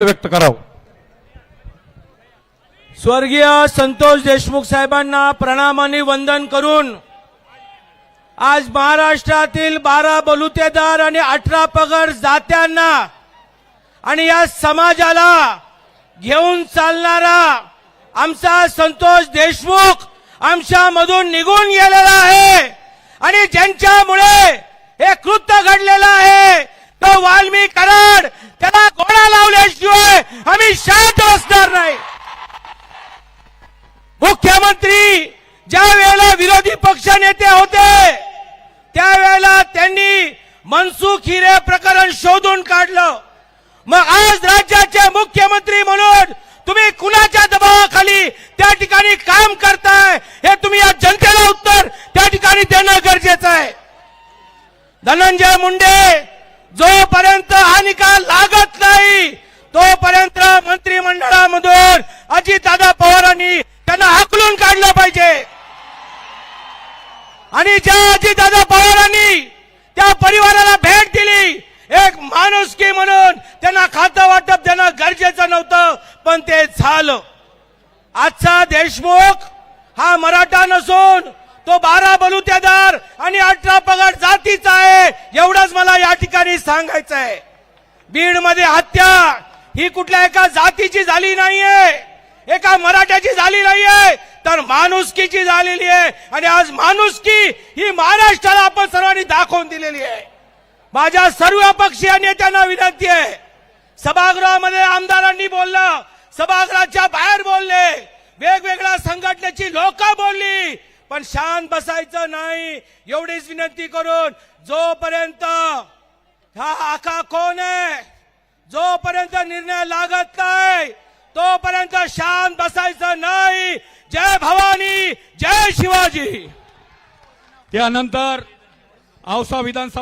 व्यक्त करावं. स्वर्गीय संतोष देशमुख साहेबांना प्रणामाने वंदन करून आज महाराष्ट्रातील बारा बलुतेदार आणि अठरा पगड जात्यांना आणि या समाजाला घेऊन चालणारा आमचा संतोष देशमुख आमच्यामधून निघून गेलेला आहे. आणि ज्यांच्यामुळे हे कृत्य घडलेलं आहे तो वाल्मी कराड त्याला घोडा लावल्याशिवाय आम्ही शांत बसणार नाही मुख्यमंत्री ज्या वेळेला विरोधी पक्ष नेते होते त्यावेळेला त्यांनी मनसुख हिरे प्रकरण शोधून काढलं. मग आज राज्याचे मुख्यमंत्री म्हणून तुम्ही कुणाच्या दबावाखाली त्या ठिकाणी काम करताय हे तुम्ही या जनतेला उत्तर त्या ठिकाणी देणं गरजेचं आहे. धनंजय मुंडे जोपर्यंत हा निकाल लागत नाही तोपर्यंत मंत्रिमंडळामधून अजितदादा पवारांनी त्यांना हाकलून काढलं पाहिजे. आणि ज्या अजितदादा पवारांनी त्या परिवाराला भेट दिली एक माणुसकी म्हणून त्यांना खातं वाटप देणं गरजेचं नव्हतं पण ते झालं. आजचा देशमुख हा मराठा नसून तो बारा बलुतेदार आणि अठरा पगार जातीचा आहे एवढंच मला या ठिकाणी सांगायचं आहे. बीडमध्ये हत्या ही कुठल्या एका जातीची झाली नाहीये एका मराठ्याची झाली नाहीये तर माणुसकीची झालेली आहे. आणि आज माणुसकी ही महाराष्ट्राला आपण सर्वांनी दाखवून दिलेली आहे. माझ्या सर्व पक्षीय नेत्यांना विनंती आहे. सभागृहामध्ये आमदारांनी बोललं सभागृहाच्या बाहेर बोलले वेगवेगळ्या संघटनेची लोक बोलली पण शांत बसायचं नाही. एवढीच विनंती करून जोपर्यंत हा आका कोण आहे जोपर्यंत निर्णय लागत नाही तोपर्यंत शांत बसायचं नाही. जय भवानी जय शिवाजी. त्यानंतर औसा विधानसभा